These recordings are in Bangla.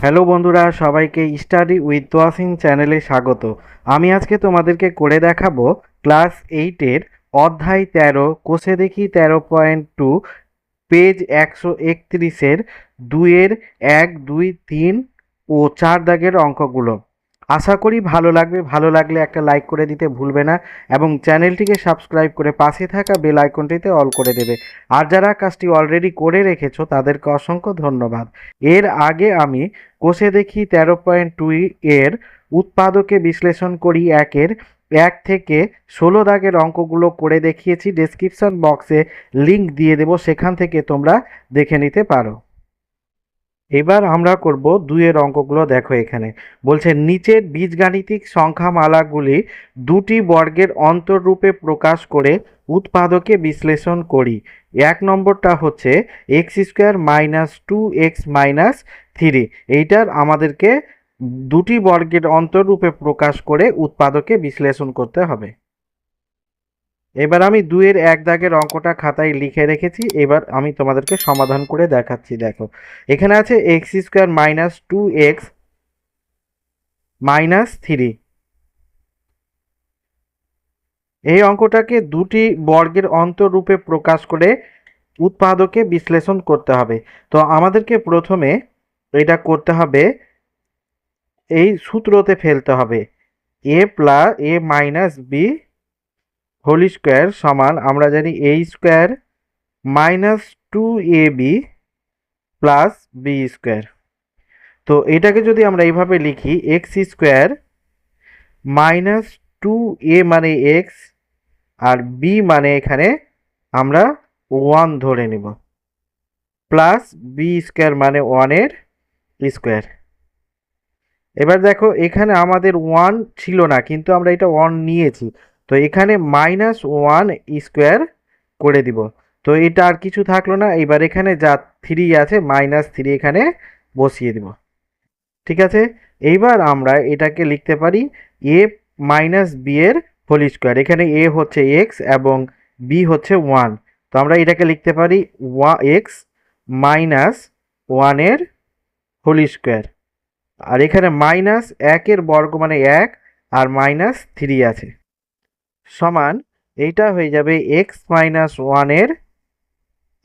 হ্যালো বন্ধুরা, সবাইকে স্টাডি উইথ ওয়াসিং চ্যানেলে স্বাগত। আমি আজকে তোমাদেরকে করে দেখাবো ক্লাস এইটের অধ্যায় তেরো, কোষে দেখি তেরো পয়েন্ট টু, পেজ একশো একত্রিশের দুইয়ের এক, দুই, তিন ও চার দাগের অঙ্কগুলো। আশা করি ভালো লাগবে। ভালো লাগলে একটা লাইক করে দিতে ভুলবে না এবং চ্যানেলটিকে সাবস্ক্রাইব করে পাশে থাকা বেল আইকনটিতে অল করে দেবে। আর যারা কাজটি অলরেডি করে রেখেছো, তাদেরকে অসংখ্য ধন্যবাদ। এর আগে আমি কোষে দেখি তেরো পয়েন্ট টু এর উৎপাদকে বিশ্লেষণ করি একের। এক থেকে ষোলো দাগের অঙ্কগুলো করে দেখিয়েছি। ডেসক্রিপশন বক্সে লিংক দিয়ে দেব। সেখান থেকে তোমরা দেখে নিতে পারো। এবার আমরা করব দুইয়ের অঙ্কগুলো দেখো এখানে। বলছে, নিচের বীজগাণিতিক সংখ্যামালাগুলি দুটি বর্গের অন্তররূপে প্রকাশ করে উৎপাদকে বিশ্লেষণ করি। এক নম্বরটা হচ্ছে x square minus two x minus three. এইটার আমাদেরকে দুটি বর্গের অন্তররূপে প্রকাশ করে উৎপাদকে বিশ্লেষণ করতে হবে। এবার আমি দুয়ের এক দাগের অঙ্কটা খাতায় লিখে রেখেছি, এবার আমি তোমাদেরকে সমাধান করে দেখাচ্ছি, দেখো। এখানে আছে x square minus two x minus three. এই অঙ্কটাকে দুটি বর্গের অন্তরূপে প্রকাশ করে উৎপাদকে বিশ্লেষণ করতে হবে। তো আমাদেরকে প্রথমে এটা করতে হবে, এই সূত্রতে ফেলতে হবে A plus A minus B whole square সমান, আমরা জানি A square minus two A B plus B square. তো এটাকে যদি আমরা এইভাবে লিখি x square minus two A মানে এক্স আর বি মানে এখানে আমরা ওয়ান ধরে নিব। প্লাস বি স্কোয়ার মানে ওয়ানের স্কোয়ার। এবার দেখো, এখানে আমাদের ওয়ান ছিল না, কিন্তু আমরা এটা ওয়ান নিয়েছি। তো এখানে মাইনাস ওয়ান স্কোয়ার করে দিব। তো এটা আর কিছু থাকল না এবার এখানে যা থ্রি আছে মাইনাস থ্রি এখানে বসিয়ে দিব। ঠিক আছে? এইবার আমরা এটাকে লিখতে পারি এ মাইনাস বি এর হোল স্কোয়ার এখানে এ হচ্ছে এক্স এবং বি হচ্ছে ওয়ান তো আমরা এটাকে লিখতে পারি ওয়া এক্স মাইনাস ওয়ানের হোল স্কোয়ার আর এখানে মাইনাস একের বর্গ মানে এক, আর মাইনাস থ্রি আছে। সমান এইটা হয়ে যাবে এক্স মাইনাস ওয়ানের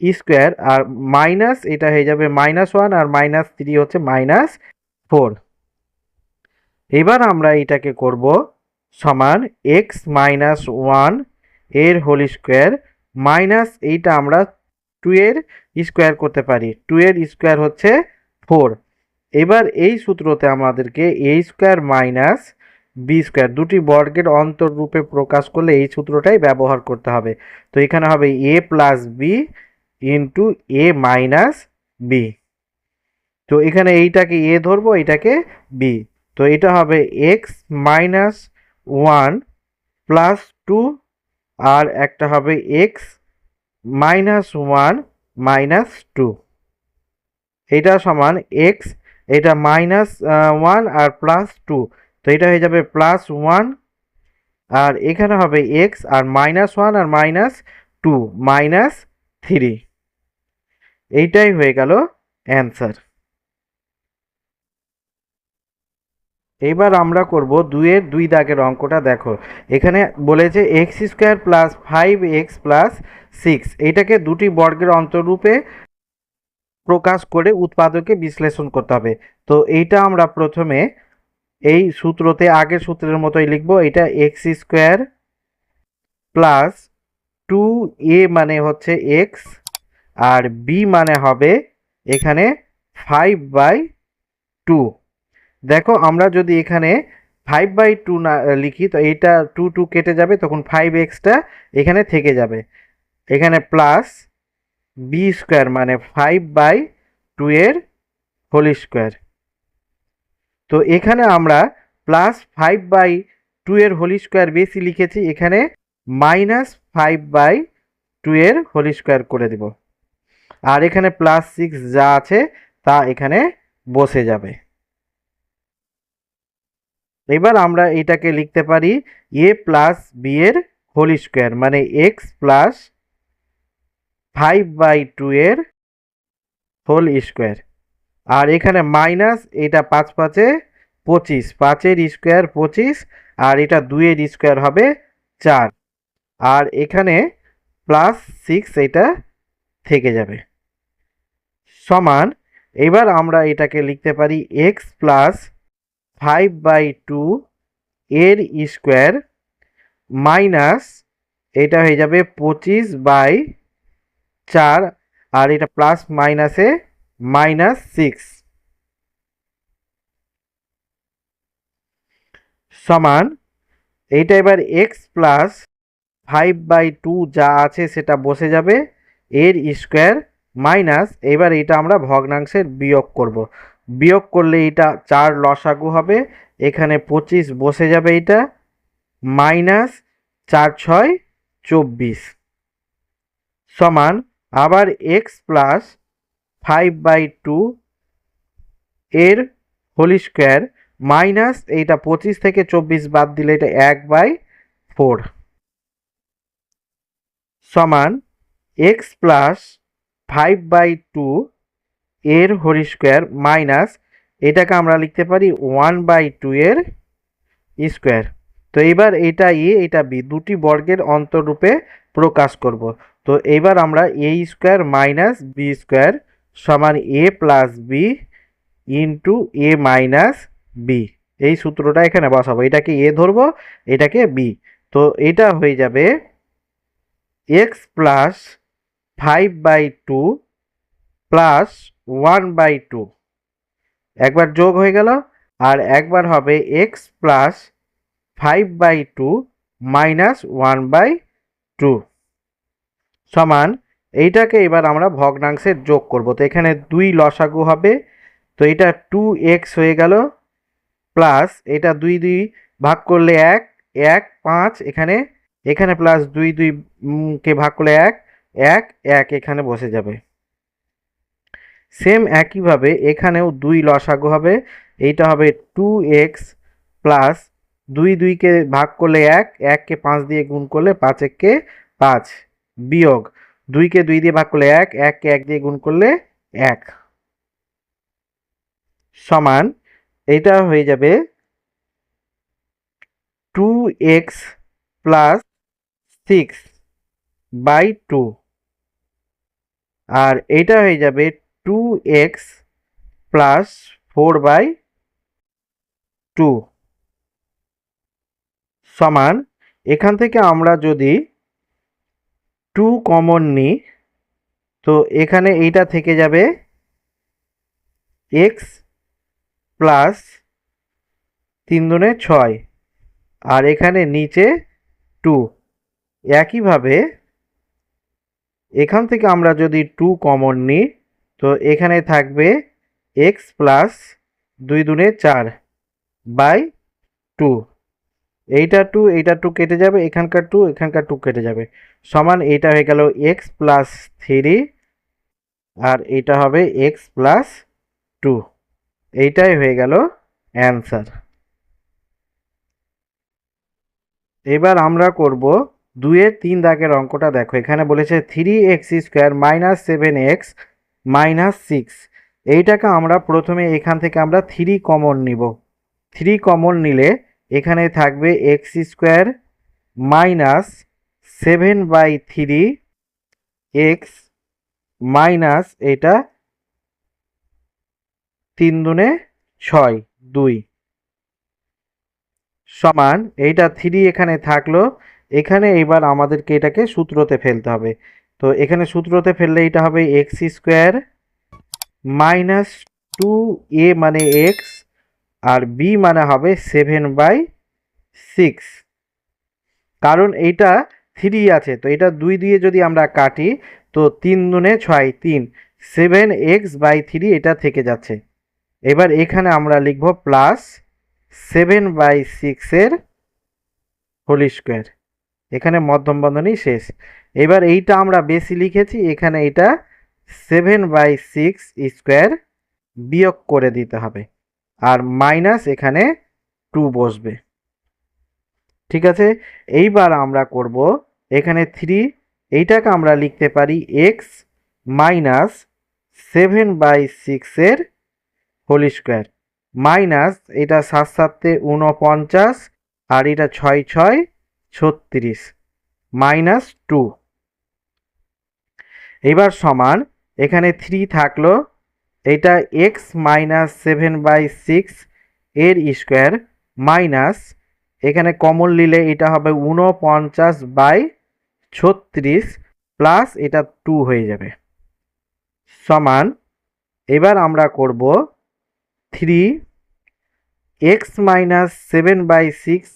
স্কোয়ার আর মাইনাস এটা হয়ে যাবে মাইনাস ওয়ান আর মাইনাস থ্রি হচ্ছে মাইনাস ফোর এবার আমরা এটাকে করব সমান এক্স মাইনাস ওয়ানের হোল স্কোয়ার মাইনাস এইটা আমরা টু এর স্কোয়ার করতে পারি। টু এর স্কোয়ার হচ্ছে ফোর এবার এই সূত্রতে আমাদেরকে A square minus B square দুটি বর্গের অন্তররূপে প্রকাশ করলে এই সূত্রটাই ব্যবহার করতে হবে। তো এখানে হবে A plus B into A minus B তো এখানে এইটাকে এ ধরবো এইটাকে বি তো এটা হবে x minus one plus two আর একটা হবে x minus one minus two এটা সমান এক্স এটা মাইনাস ওয়ান আর প্লাস টু তো এটা হয়ে যাবে প্লাস ওয়ান আর এখানে হবে এক্স আর মাইনাস ওয়ান আর মাইনাস টু মাইনাস থ্রি এইটাই হয়ে গেল অ্যান্সার এইবার আমরা করব দুইয়ের দুই দাগের অঙ্কটা, দেখো। এখানে বলেছে x square plus five x plus six এইটাকে দুটি বর্গের অন্তরূপে প্রকাশ করে উৎপাদকে বিশ্লেষণ করতে হবে। তো এইটা আমরা প্রথমে এই সূত্রতে আগের সূত্রের মতোই লিখব, এটা x square plus two A মানে হচ্ছে এক্স আর বি মানে হবে এখানে ফাইভ বাই টু দেখো, আমরা যদি এখানে ফাইভ বাই টু না লিখি, তো এইটা টু টু কেটে যাবে, তখন ফাইভ এক্সটা এখানে থেকে যাবে। এখানে প্লাস বি স্কোয়ার মানে ফাইভ বাই টু এর হোল স্কোয়ার তো এখানে আমরা প্লাস ফাইভ বাই টু এর হোল স্কোয়ার বেশি লিখেছি, এখানে মাইনাস ফাইভ বাই টু এর হোল স্কোয়ার করে দেব। আর এখানে প্লাস সিক্স যা আছে, তা এখানে বসে যাবে। এবার আমরা এটাকে লিখতে পারি এ প্লাস বি এর হোল স্কোয়ার মানে x plus five by two এর হোল স্কোয়ার আর এখানে মাইনাস, এটা পাঁচ পাঁচে পঁচিশ, পাঁচের স্কোয়ার পঁচিশ, আর এটা দুইয়ের স্কোয়ার হবে চার। আর এখানে প্লাস সিক্স এটা থেকে যাবে। সমান, এবার আমরা এটাকে লিখতে পারি x plus five by two এর স্কোয়ার মাইনাস, এটা হয়ে যাবে পঁচিশ বাই চার, আর এটা প্লাস মাইনাসে মাইনাস সিক্স সমান এইটা এবার x plus five by two যা আছে সেটা বসে যাবে এর স্কোয়ার মাইনাস এবার এটা আমরা ভগ্নাংশের বিয়োগ করব। বিয়োগ করলে এটা চার লসাগু হবে, এখানে পঁচিশ বসে যাবে এটা মাইনাস চার ছয় চব্বিশ। সমান আবার x plus five by two এর হোল স্কোয়ার মাইনাস এইটা পঁচিশ থেকে চব্বিশ বাদ দিলে এটা এক বাই ফোর সমান x plus five by two এর হোল স্কোয়ার মাইনাস এটাকে আমরা লিখতে পারি ওয়ান বাই টু এর স্কোয়ার তো এবার এটা এ এটা বি দুটি বর্গের অন্তরূপে প্রকাশ করব। তো এবার আমরা A square minus B square সমান A plus B into A minus B এই সূত্রটা এখানে বসাবো। এটাকে এ ধরবো, এটাকে বি তো এটা হয়ে যাবে x plus five by two plus one by two একবার যোগ হয়ে গেল, আর একবার হবে x plus five by two minus one by two সমান এইটাকে এবার আমরা ভগ্নাংশে যোগ করব। তো এখানে দুই লসাগু হবে। তো এটা টু এক্স হয়ে গেল প্লাস এটা দুই দুই ভাগ করলে এক এক পাঁচ এখানে এখানে প্লাস দুই দুই কে ভাগ করলে এক এক এক এখানে বসে যাবে। সেম একইভাবে এখানেও দুই লসাগু হবে। এইটা হবে টু এক্স প্লাস দুই দুইকে ভাগ করলে এক এককে পাঁচ দিয়ে গুণ করলে পাঁচ এককে পাঁচ বিয়োগ। দুইকে দুই দিয়ে ভাগ করলে এক, এককে এক দিয়ে গুণ করলে এক। সমান এটা হয়ে যাবে two x plus six by two আর এটা হয়ে যাবে two x plus four by two সমান, এখান থেকে আমরা যদি টু কমন নিই তো এখানে এইটা থেকে যাবে এক্স প্লাস তিন দুনে ছয়, আর এখানে নিচে টু একইভাবে এখান থেকে আমরা যদি টু কমন নিই তো এখানে থাকবে এক্স প্লাস দুই দুনে চার বাই টু এইটা টু এইটা টু কেটে যাবে, এখানকার টু এখানকার টু কেটে যাবে। সমান এইটা হয়ে গেল এক্স প্লাস থ্রি আর এইটা হবে এক্স প্লাস টু এইটাই হয়ে গেল অ্যান্সার এবার আমরা করব দুয়ের তিন দাগের অঙ্কটা দেখো। এখানে বলেছে three x square minus seven x minus six এইটাকে আমরা প্রথমে এখান থেকে আমরা থ্রি কমন নিব। থ্রি কমন নিলে এখানে থাকবে x square minus seven by three x minus এটা তিন দুনে ছয়, দুই। সমান এইটা থ্রি এখানে থাকল, এখানে এবার আমাদেরকে এটাকে সূত্রতে ফেলতে হবে। তো এখানে সূত্রতে ফেললে এটা হবে x square minus two A মানে এক্স আর বি মানে হবে সেভেন বাই সিক্স কারণ এইটা থ্রি আছে, তো এটা দুই দিয়ে যদি আমরা কাটি, তো তিন দুনে ছয়, তিন। সেভেন এক্স বাই থ্রি এটা থেকে যাচ্ছে। এবার এখানে আমরা লিখব প্লাস সেভেন বাই সিক্সের হোল স্কোয়ার এখানে মধ্যম বন্ধনী শেষ। এবার এইটা আমরা বেশি লিখেছি, এখানে এটা সেভেন বাই সিক্স স্কোয়ার বিয়োগ করে দিতে হবে। আর মাইনাস এখানে টু বসবে। ঠিক আছে? এইবার আমরা করব, এখানে থ্রি এইটাকে আমরা লিখতে পারি এক্স মাইনাস সেভেন বাই সিক্সের হোল স্কোয়ার মাইনাস এটা সাত সাতে উনপঞ্চাশ আর এটা ছয় ছয় ছত্রিশ। মাইনাস টু এবার সমান, এখানে থ্রি থাকল এটা x minus seven by six এর স্কোয়ার মাইনাস এখানে কমন নিলে এটা হবে উনপঞ্চাশ বাই ছত্রিশ প্লাস এটা টু হয়ে যাবে। সমান, এবার আমরা করব three x minus seven by six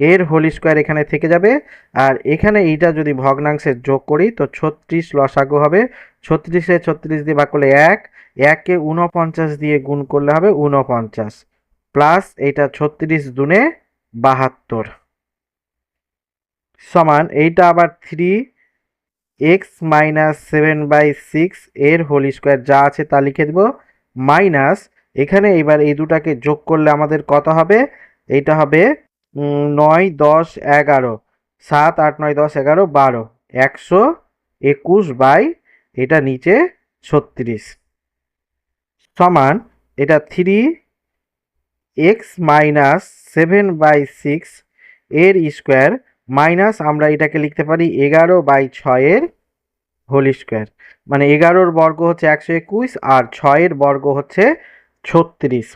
এর হোল স্কোয়ার এখানে থেকে যাবে। আর এখানে এইটা যদি ভগ্নাংশের যোগ করি, তো ছত্রিশ লসাগু হবে। ছত্রিশে ছত্রিশ দিয়ে ভাগ করলে এক। এককে উনপঞ্চাশ দিয়ে গুণ করলে হবে উনপঞ্চাশ প্লাস এটা ছত্রিশ দুনে বাহাত্তর। সমান এইটা আবার three x minus seven by six এর হোল স্কোয়ার যা আছে তা লিখে দেব। মাইনাস এখানে এবার এই দুটাকে যোগ করলে আমাদের কত হবে? এইটা হবে নয়, দশ, এগারো। সাত, আট, নয়, দশ, এগারো, বারো। একশো একুশ বাই এটা নিচে ছত্রিশ। সমান এটা three x minus seven by six এর স্কোয়ার মাইনাস আমরা এটাকে লিখতে পারি এগারো বাই ছয়ের হোল স্কোয়ার। মানে এগারোর বর্গ হচ্ছে একশো একুশ আর ছয়ের বর্গ হচ্ছে ছত্রিশ।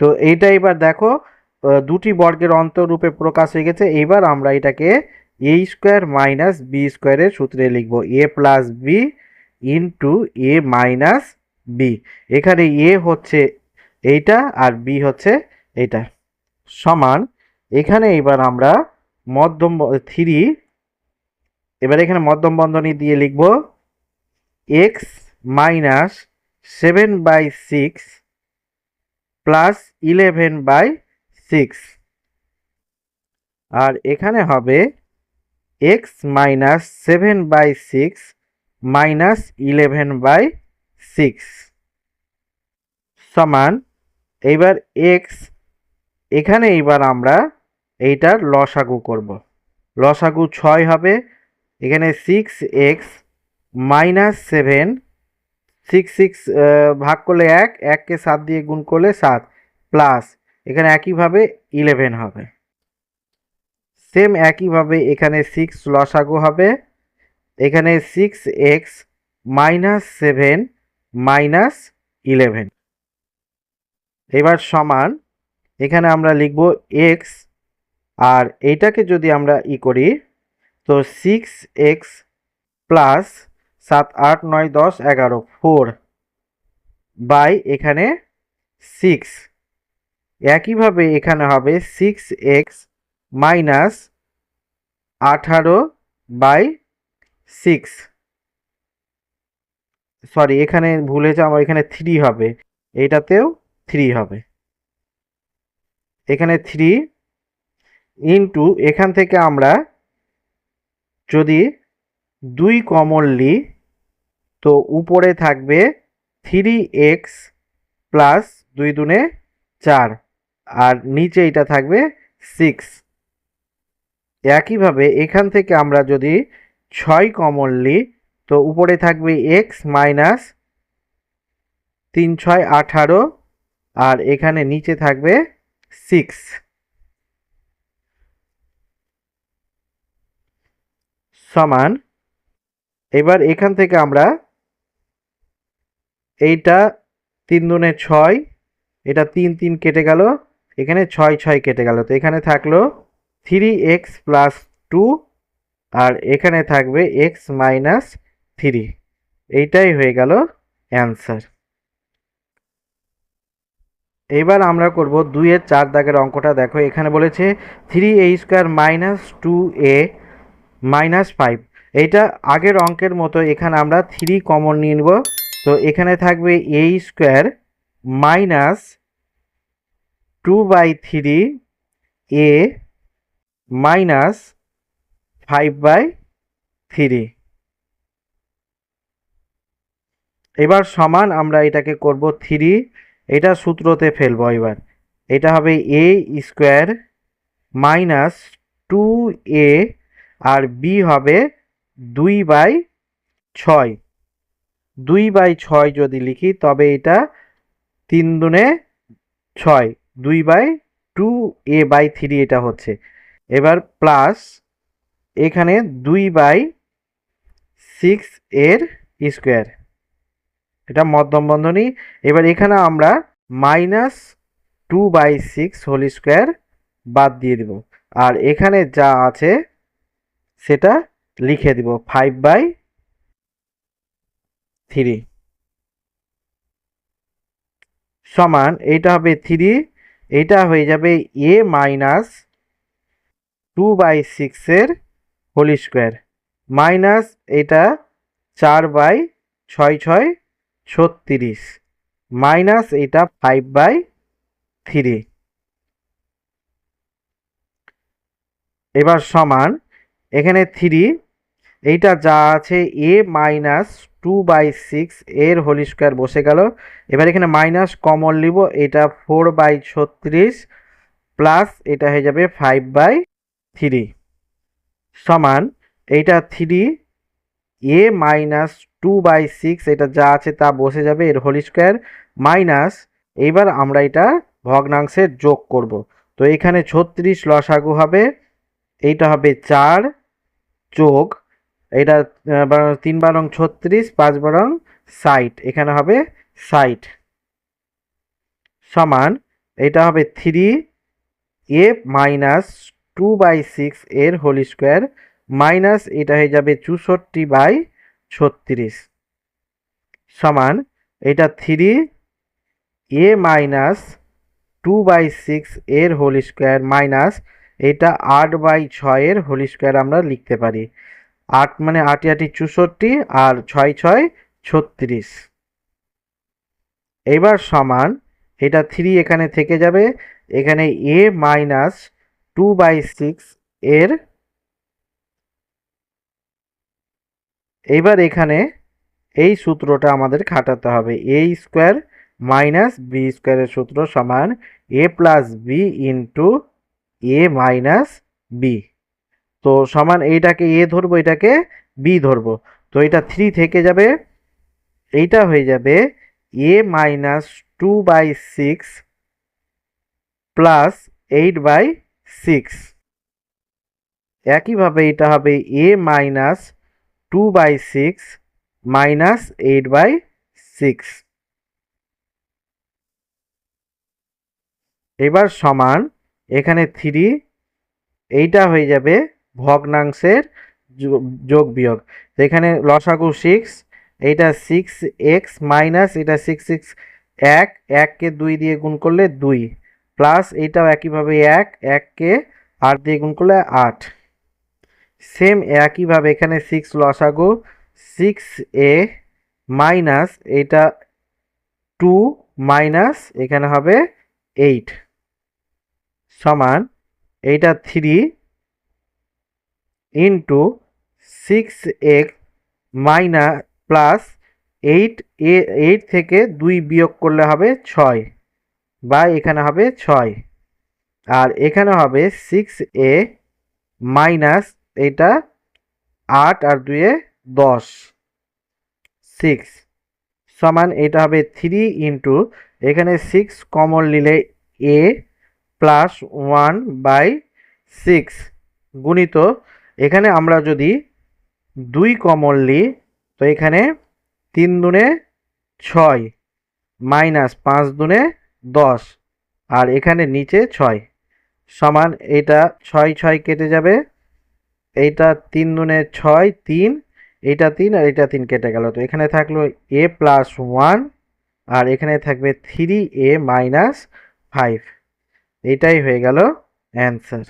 তো এইটা এবার দেখো দুটি বর্গের অন্তরূপে প্রকাশ হয়ে গেছে। এবার আমরা এটাকে এ স্কোয়ার মাইনাস বি স্কোয়ারের সূত্রে লিখব। A plus B into A minus B এখানে এ হচ্ছে এইটা আর বি হচ্ছে এইটা। সমান, এখানে এবার আমরা মধ্যম থ্রি এবার এখানে মধ্যম বন্ধনী দিয়ে লিখব x minus seven by six plus eleven by six আর এখানে হবে x minus seven by six minus eleven by six সমান, এইবার এক্স এখানে এইবার আমরা এইটার লসাগু করব। লসাগু ছয় হবে, এখানে six x minus seven six six ভাগ করলে এক, এককে সাত দিয়ে গুণ করলে সাত প্লাস এখানে একইভাবে ইলেভেন হবে। সেম একইভাবে এখানে সিক্স লসাগু হবে। এখানে six x minus seven minus eleven এবার সমান, এখানে আমরা লিখব এক্স আর এইটাকে যদি আমরা ই করি, তো সিক্স এক্স প্লাস সাত, আট, নয়, দশ, এগারো ফোর বাই এখানে সিক্স একইভাবে এখানে হবে সিক্স এক্স মাইনাস আঠারো বাই সিক্স সরি এখানে ভুলে যাও আমার এখানে থ্রি হবে। এইটাতেও থ্রি হবে। এখানে থ্রি ইন্টু এখান থেকে আমরা যদি দুই কমন নিই তো উপরে থাকবে থ্রি এক্স প্লাস দুই দুনে চার। আর নিচে এটা থাকবে সিক্স একইভাবে এখান থেকে আমরা যদি ছয় কমন নিই তো উপরে থাকবে এক্স মাইনাস তিন, ছয়, আঠারো, আর এখানে নিচে থাকবে সিক্স সমান, এবার এখান থেকে আমরা এইটা তিন দুনে ছয়, এটা তিন তিন কেটে গেল এখানে ছয় ছয় কেটে গেল। তো এখানে থাকল থ্রি এক্স প্লাস টু আর এখানে থাকবে এক্স মাইনাস থ্রি এইটাই হয়ে গেল অ্যান্সার এবার আমরা করব দুইয়ের চার দাগের অঙ্কটা। দেখো, এখানে বলেছে three a square minus two a minus five এইটা আগের অঙ্কের মতো এখানে আমরা থ্রি কমন নিয়ে নেব। তো এখানে থাকবে a square minus two by three a minus five by three এবার সমান আমরা এটাকে করব থ্রি এটা সূত্রতে ফেলব এবার। এটা হবে a square minus two a R b হবে দুই বাই ছয়। দুই বাই ছয় যদি লিখি, তবে এটা তিন দুনে ছয়। দুই by two a by three এটা হচ্ছে। এবার প্লাস এখানে দুই বাই সিক্স এর স্কোয়ার এটা মধ্যম বন্ধনী এবার এখানে আমরা minus two by six whole square বাদ দিয়ে দিব। আর এখানে যা আছে সেটা লিখে দিব ফাইভ বাই থ্রি সমান এইটা হবে থ্রি এইটা হয়ে যাবে এ মাইনাস টু বাই সিক্সের হোল স্কোয়ার মাইনাস এটা চার বাই ছয় ছয় ছত্রিশ। মাইনাস এটা ফাইভ বাই থ্রি এবার সমান, এখানে থ্রি এইটা যা আছে a minus two by six এর হোল স্কোয়ার বসে গেল। এবার এখানে মাইনাস কমন নিব এটা ফোর বাই ছত্রিশ প্লাস এটা হয়ে যাবে ফাইভ বাই থ্রি সমান এইটা three a minus two by six এটা যা আছে তা বসে যাবে এর হোল স্কোয়ার মাইনাস এইবার আমরা এটা ভগ্নাংশের যোগ করব। তো এখানে ছত্রিশ লসাগু হবে, এইটা হবে চার যোগ এটা তিন বারং ছত্রিশ, পাঁচ বারং ষাট। এখানে হবে ষাট। সমান, এটা হবে three a minus two by six এর হোল স্কোয়ার মাইনাস এটা হয়ে যাবে চৌষট্টি বাই ছত্রিশ। সমান, এটা three a minus two by six এর হোল স্কোয়ার মাইনাস এটা আট বাই ছয়ের হোল স্কোয়ার আমরা লিখতে পারি। আট মানে আটি আটি চৌষট্টি আর ছয় ছয় ছত্রিশ। এবার সমান, এটা থ্রি এখানে থেকে যাবে, এখানে a minus two by six এর এবার এখানে এই সূত্রটা আমাদের খাটাতে হবে এ স্কোয়ার মাইনাস বি স্কোয়ারের সূত্র সমান a plus b into a minus b তো সমান এইটাকে এ ধরবো, এটাকে বি ধরবো। তো এটা থ্রি থেকে যাবে, এইটা হয়ে যাবে a minus two by six plus eight by six একইভাবে এটা হবে a minus two by six minus eight by six এবার সমান এখানে থ্রি এইটা হয়ে যাবে ভগ্নাংশের যোগ বিয়োগ। এখানে লসাগু সিক্স এইটা সিক্স এক্স মাইনাস এটা সিক্স সিক্স এক, এককে দুই দিয়ে গুণ করলে দুই। প্লাস এইটাও একইভাবে এক, এককে আট দিয়ে গুণ করলে আট। সেম একইভাবে এখানে সিক্স লসাগু সিক্স এ মাইনাস এটা টু মাইনাস এখানে হবে এইট সমান, এইটা three into six x minus plus eight a eight থেকে দুই বিয়োগ করলে হবে ছয় বা এখানে হবে ছয়। আর এখানে হবে সিক্স এ মাইনাস এটা আট আর দুয়ে দশ। সিক্স সমান এটা হবে থ্রি ইন্টু এখানে সিক্স কমন নিলে a plus one by six গুণিত এখানে আমরা যদি দুই কমন নিই তো এখানে তিন দুনে ছয়, মাইনাস পাঁচ দুনে দশ, আর এখানে নিচে ছয়। সমান এটা ছয় ছয় কেটে যাবে, এইটা তিন দুনে ছয় তিন, এইটা তিন আর এটা তিন কেটে গেল। তো এখানে থাকল এ প্লাস ওয়ান, আর এখানে থাকবে থ্রি এ মাইনাস ফাইভ। এটাই হয়ে গেল অ্যান্সার।